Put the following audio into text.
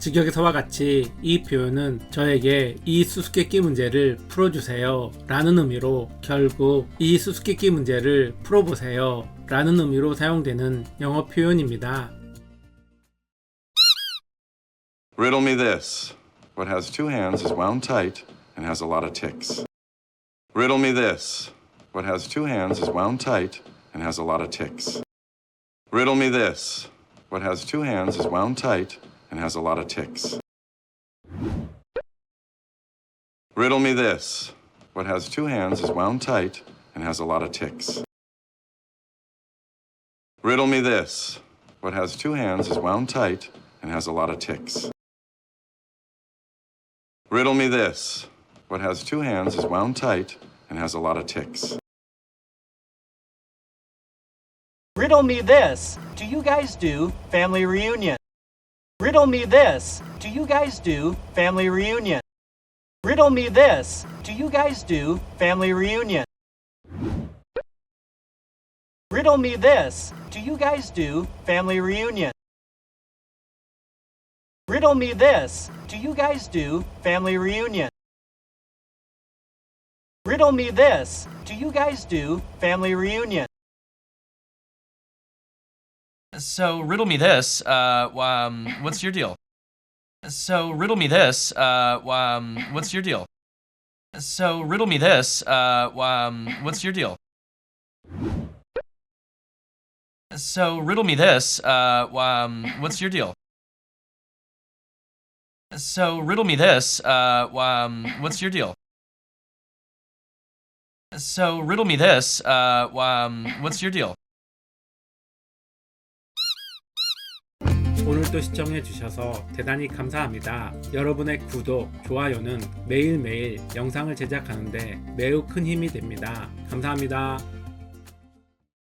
직역에서와 같이 이 표현은 저에게 이 수수께끼 문제를 풀어주세요 라는 의미로 결국 이 수수께끼 문제를 풀어보세요 라는 의미로 사용되는 영어 표현입니다. Riddle me this. What has two hands is wound tight and has a lot of ticks. Riddle me this. What has two hands is wound tight and has a lot of ticks. Riddle me this. What has two hands is wound tight and has a lot of ticks. Riddle me this. What has two hands is wound tight and has a lot of ticks. Riddle me this. What has two hands is wound tight and has a lot of ticks. Riddle me this. What has two hands is wound tight and has a lot of ticks. Riddle me this. Do you guys do family reunion? Riddle me this. Do you guys do family reunion? Riddle me this. Do you guys do family reunion? Riddle me this. Do you guys do family reunion? Riddle me this. Do you guys do family reunion? Riddle me this. Do you guys do family reunion? So riddle me this. Uh, um, what's your deal? So riddle me this. Uh, um, what's your deal? So riddle me this. Uh, um, what's your deal? So riddle me this. Uh, um, what's your deal? So riddle me this. Uh, um, what's your deal? So riddle me this. Uh, um, what's your deal? 오늘도 시청해 주셔서 대단히 감사합니다. 여러분의 구독, 좋아요는 매일매일 영상을 제작하는데 매우 큰 힘이 됩니다. 감사합니다.